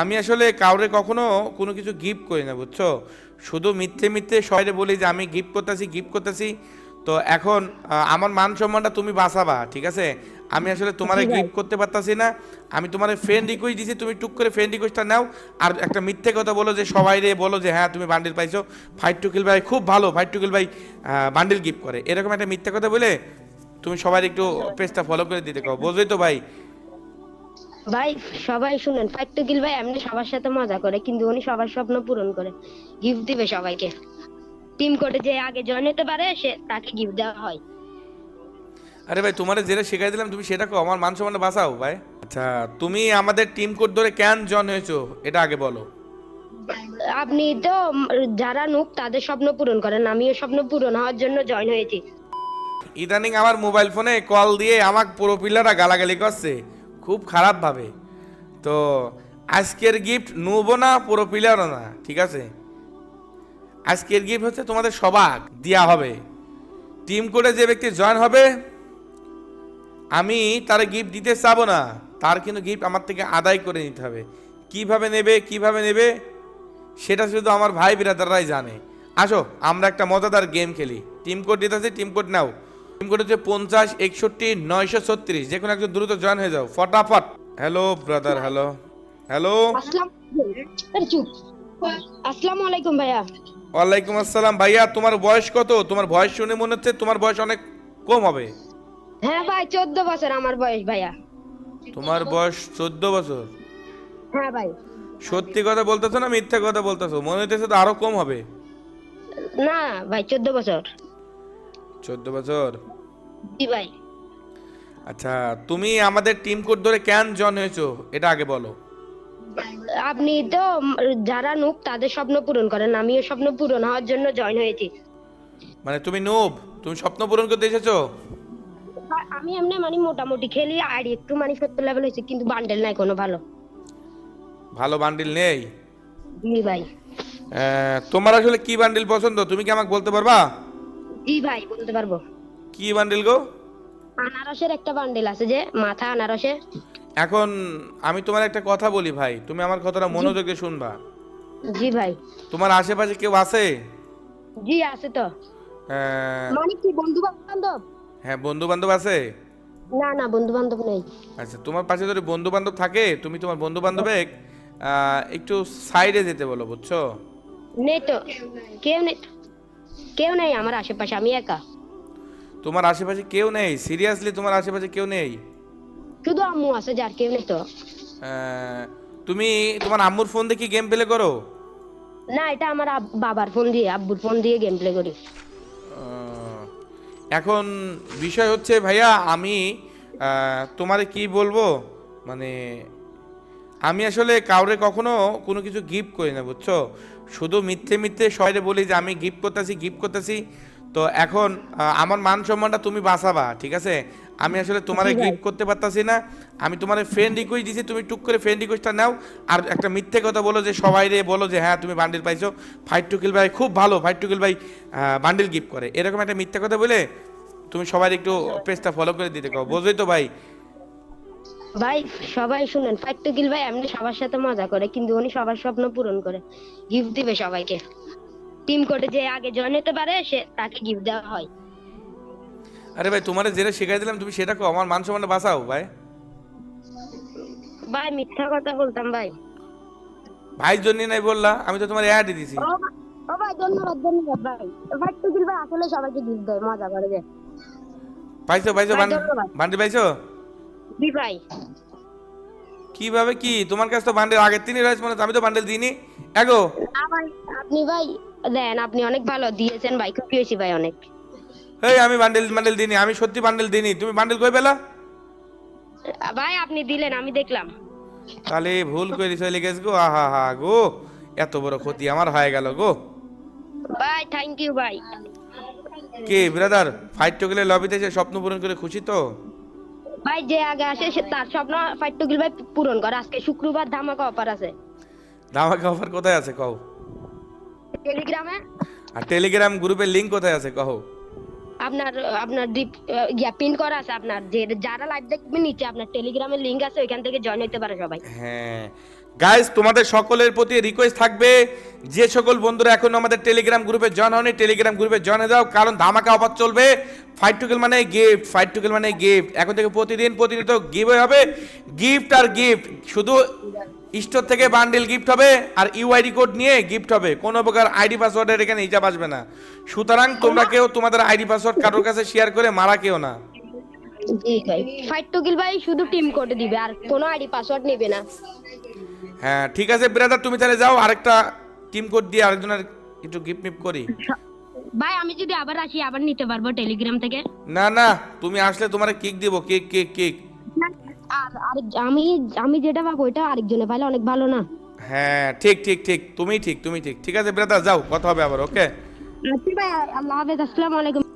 আমি আসলে কাউরে কখনো কোনো কিছু গিফট করি না বুঝছ? শুধু মিথ্যে মিথ্যে সবাই বলি যে আমি গিফট করতেছি গিফট করতেছি। তো এখন আমার মান সম্মানটা তুমি বাঁচাবা ঠিক আছে? আমি আসলে তোমার গিফট করতে পারতাছি না। আমি তোমার ফ্রেন্ড রিকোয়েস্ট দিছি তুমি টুক করে ফ্রেন্ড রিকোয়েস্টটা নাও। আর একটা মিথ্যে কথা বলো যে সবাই রে বলো যে হ্যাঁ তুমি বান্ডিল পাইছো। ফাইট টুকিল ভাই খুব ভালো ফাইট টুকিল ভাই বান্ডিল গিফট করে। এরকম একটা মিথ্যে কথা বলে তুমি সবাই একটু পেজটা ফলো করে দিতে কও বুঝলি তো ভাই? ভাই সবাই শুনেন ফাইট গিল ভাই এমনি সবার সাথে মজা করে কিন্তু উনি সবার স্বপ্ন পূরণ করে। গিফট দিবে সবাইকে। টিম কোডে যে আগে জয়েন হতে পারে সে তাকে গিফট দেওয়া হয়। আরে ভাই তোমার যেটা শেখাই দিলাম তুমি সেটা কো আমার মান সম্মানটা বাঁচাও ভাই। আচ্ছা তুমি আমাদের টিম কোড ধরে কেন জন হয়েছো এটা আগে বলো। আপনি তো যারা নুক তাদের স্বপ্ন পূরণ করেন আমিও স্বপ্ন পূরণ হওয়ার জন্য জয়েন হয়েছি। ইদানিং আমার মোবাইল ফোনে কল দিয়ে আমাকে পুরো পিলারা গালাগালি করছে। খুব খারাপ ভাবে। তো আজকের গিফট নেব না, পুরো পিলারও না, ঠিক আছে? আজকের গিফট হচ্ছে তোমাদের সবাক দেওয়া হবে। টিম কোডে যে ব্যক্তি জয়েন হবে, আমি তার গিফট দিতে চাবো না, তার কিন্তু গিফট আমার থেকে আদায় করে নিতে হবে। কীভাবে নেবে কীভাবে নেবে, সেটা শুধু আমার ভাই বিরাদাররাই জানে। আসো, আমরা একটা মজাদার গেম খেলি। টিম কোড দিতেছি টিম কোড নাও। টিম কোড হচ্ছে পঞ্চাশ একষট্টি নয়শো ছত্রিশ যে কোনো একজন দ্রুত জয়েন হয়ে যাও। ফটাফট। হ্যালো ব্রাদার হ্যালো হ্যালো আসসালাম আলাইকুম ভাইয়া। ওয়ালাইকুম আসসালাম। ভাইয়া তোমার বয়স কত? তোমার বয়স শুনে মনে হচ্ছে তোমার বয়স অনেক কম হবে। হ্যাঁ ভাই চোদ্দ বছর আমার বয়স ভাইয়া। তোমার বয়স চোদ্দ বছর? হ্যাঁ ভাই। সত্যি কথা বলতেছো না মিথ্যা কথা বলতেছো? মনে হইতেছে তো আরও কম হবে। না ভাই চোদ্দ বছর। চোদ্দ বছর? জি ভাই। আচ্ছা তুমি আমাদের টিম কোড ধরে কেন জন হয়েছো? এটা আগে বলো। আপনি তো যারা নুক তাদের স্বপ্ন পূরণ করেন। আমিও স্বপ্ন পূরণ হওয়ার জন্য জয়েন হয়েছি। মানে তুমি নোব তুমি স্বপ্ন পূরণ করতে এসেছ? আর আমি এমনি মানে মোটামুটি খেলি আর একটু মানে সত্তর লেভেল হয়েছে কিন্তু বান্ডেল নাই কোনো ভালো। ভালো বান্ডিল নেই? জি ভাই। তোমার আসলে কি বান্ডিল পছন্দ? তুমি কি আমাকে বলতে পারবা? জি ভাই বলতে পারব? কি বান্ডিল গো? আনারসের একটা বান্ডেল আছে যে মাথা আনারসে এখন আমি তোমার একটা কথা বলি ভাই তুমি আমার কথাটা মনোযোগ দিয়ে শুনবা। জি ভাই। তোমার আশেপাশে কেউ আছে? জি আছে তো। মানে কি বন্ধু বান্ধব হ্যাঁ বন্ধু বান্ধব আছে? না না বন্ধু বান্ধব নেই। আচ্ছা তোমার পাশে যদি বন্ধু বান্ধব থাকে তুমি তোমার বন্ধু বান্ধবে একটু সাইডে যেতে বলো বুঝছ? নেই তো। কেউ নেই। কেউ নেই আমার আশেপাশে আমি একা। তোমার আশেপাশে কেউ নেই? সিরিয়াসলি তোমার আশেপাশে কেউ নেই? শুধু আম্মু আছে যার কেউ নেই তো। তুমি তোমার আম্মুর ফোন দেখি গেম প্লে করো? না এটা আমার বাবার ফোন দিয়ে আব্বুর ফোন দিয়ে গেম প্লে করি। এখন বিষয় হচ্ছে ভাইয়া আমি তোমারে কি বলব? মানে আমি আসলে কাউরে কখনো কোনো কিছু গিফট করি না বুঝছ? শুধু মিথ্যে মিথ্যে সবাই বলি যে আমি গিফট করতেছি গিফট করতেছি। তো এখন আমার মান সম্মানটা তুমি বাঁচাবা ঠিক আছে? আমি আসলে তোমারে গিফট করতে পারতাছি না। আমি তোমার ফ্রেন্ড রিকোয়েস্ট দিছি তুমি টুক করে ফ্রেন্ড রিকোয়েস্টটা নাও। আর একটা মিথ্যে কথা বলো যে সবাই রে বলো যে হ্যাঁ তুমি বান্ডিল পাইছো। ফাইট টুকিল ভাই খুব ভালো ফাইট টুকিল ভাই বান্ডিল গিফট করে। এরকম একটা মিথ্যে কথা বলে তুমি সবাই একটু পেজটা ফলো করে দিতে কও বুঝলি তো ভাই? ভাই সবাই শুনেন ফাইট ভাই এমনি সবার সাথে মজা করে কিন্তু উনি সবার স্বপ্ন পূরণ করে গিফট দিবে সবাইকে। টিম কোডে যে আগে জয়েন হতে পারে সে তাকে গিফট দেওয়া হয়। আরে ভাই তোমার যেটা শেখাই দিলাম তুমি সেটা কো আমার মান সম্মানটা বাঁচাও ভাই। ভাই মিথ্যা কথা বলতাম ভাই। ভাইয়ের জন্য নাই বললা আমি তো তোমার অ্যাড দিছি। ও ভাই ধন্যবাদ ধন্যবাদ ভাই। ফাইট টু ভাই আসলে সবাইকে গিফট দেয় মজা করে যে। পাইছো পাইছো ধন্যবাদ। পাইছো? কীভাবে কি? তোমার কাছে তো বান্ডিল আগের দিনই রয়েছে মনে আমি তো বান্ডিল দিইনি। এগো। আপনি ভাই দেন আপনি অনেক ভালো দিয়েছেন ভাই খুশি হয়েছি ভাই অনেক। এই আমি বান্ডিল বান্ডিল দিইনি আমি সত্যি বান্ডিল দিইনি। তুমি বান্ডিল কই পেলা? ভাই আপনি দিলেন আমি দেখলাম। তাহলে ভুল করে চলে গেছ গো আহা হা গো। এত বড় ক্ষতি আমার হয়ে গেল গো। ভাই থ্যাংক ইউ ভাই। কে ব্রাদার ফাইট গেলে লবিতে এসে স্বপ্ন পূরণ করে খুশি তো? ভাই যে আগে আসে সে তার স্বপ্ন ফাইট টু কিল ভাই পূরণ করে। আজকে শুক্রবার ধামাকা অফার আছে। ধামাকা অফার কোথায় আছে কও? টেলিগ্রামে। আর টেলিগ্রাম গ্রুপের লিংক কোথায় আছে কও? আপনার আপনার ডিপ ইয়া পিন করা আছে আপনার, যে যারা লাইভ দেখবে নিচে আপনার টেলিগ্রামের লিংক আছে, ওইখান থেকে জয়েন হতে পারে সবাই। হ্যাঁ। গাইস তোমাদের সকলের প্রতি রিকোয়েস্ট থাকবে, যে সকল বন্ধুরা এখন আমাদের টেলিগ্রাম গ্রুপে জয়েন হয়নি টেলিগ্রাম গ্রুপে জয়েন হয়ে যাও, কারণ ধামাকা অফার চলবে। ফাইট টুকেল মানে গিফট ফাইট টুকেল মানে গিফট এখন থেকে প্রতিদিন, প্রতিনিয়ত গিভ হবে। গিফট আর গিফট শুধু স্টোর থেকে বান্ডেল গিফট হবে আর ইউআইডি কোড নিয়ে গিফট হবে। কোনো প্রকার আইডি পাসওয়ার্ডের এখানে হিসাব আসবে না। সুতরাং তোমরা কেউ তোমাদের আইডি পাসওয়ার্ড কারোর কাছে শেয়ার করে মারা কেউ না। জি ভাই। ফাইট টু কিল ভাই শুধু টিম কোডে দিবে আর কোনো আইডি পাসওয়ার্ড নেবে না। হ্যাঁ ঠিক আছে ব্রাদার তুমি তাহলে যাও আরেকটা টিম কোড দিয়ে আরেকজনের একটু গিফট মিপ করি। ভাই আমি যদি আবার আসি আবার নিতে পারব টেলিগ্রাম থেকে? না না তুমি আসলে তোমার কেক দিব কেক কেক কেক আর আরেক আমি আমি যেটা পাবো ওইটা আরেকজনে পাইলে অনেক ভালো না। হ্যাঁ ঠিক ঠিক ঠিক। তুমি ঠিক তুমি ঠিক। ঠিক আছে ব্রাদার যাও কথা হবে আবার ওকে আচ্ছা ভাই আল্লাহ হাফেজ আসসালামু আলাইকুম।